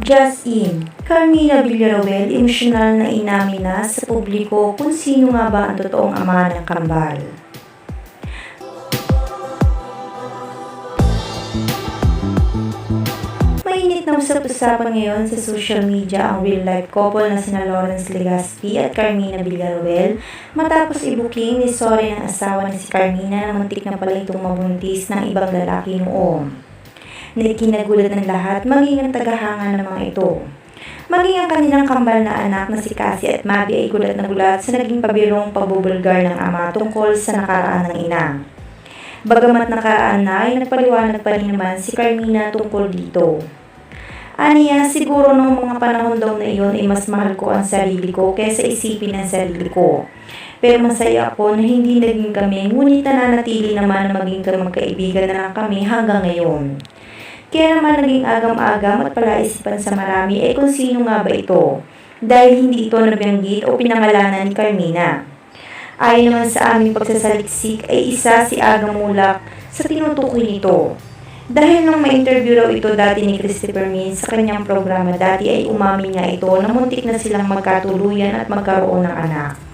Just in, Carmina Villaruel emosyonal na inamin na sa publiko kung sino nga ba ang totoong ama ng kambal. Mainit na usap-usapan ngayon sa social media ang real-life couple na sina Lawrence Legaspi at Carmina Villaruel matapos ibuking ni Sorry ng asawa ni si Carmina na muntik na pala itong mabuntis ng ibang lalaki noon. Nakikinagulat ng lahat maging ang tagahanga ng mga ito. Maging ang kanilang kambal na anak na si Cassie at Mabi ay gulat na gulat sa naging pabirong pabubulgar ng ama tungkol sa nakaraan ng ina. Bagamat nakaraan na ay nagpaliwanag pa rin naman si Carmina tungkol dito. Aniya, siguro nung mga panahon daw na iyon ay mas mahal ko ang sarili ko kaysa isipin ang sarili ko. Pero masaya ako na hindi naging kami, ngunit nananatili naman na maging magkaibigan na lang kami hanggang ngayon. Kaya naman naging agam-agam at palaisipan sa marami ay kung sino nga ba ito. Dahil hindi ito nabanggit o pinangalanan ni Carmina. Ayon naman sa aming pagsasaliksik ay isa si Aga Mulak sa tinutukoy nito. Dahil nung ma-interview raw ito dati ni Christopher Min sa kanyang programa dati ay umamin nga ito na muntik na silang magkatuluyan at magkaroon ng anak.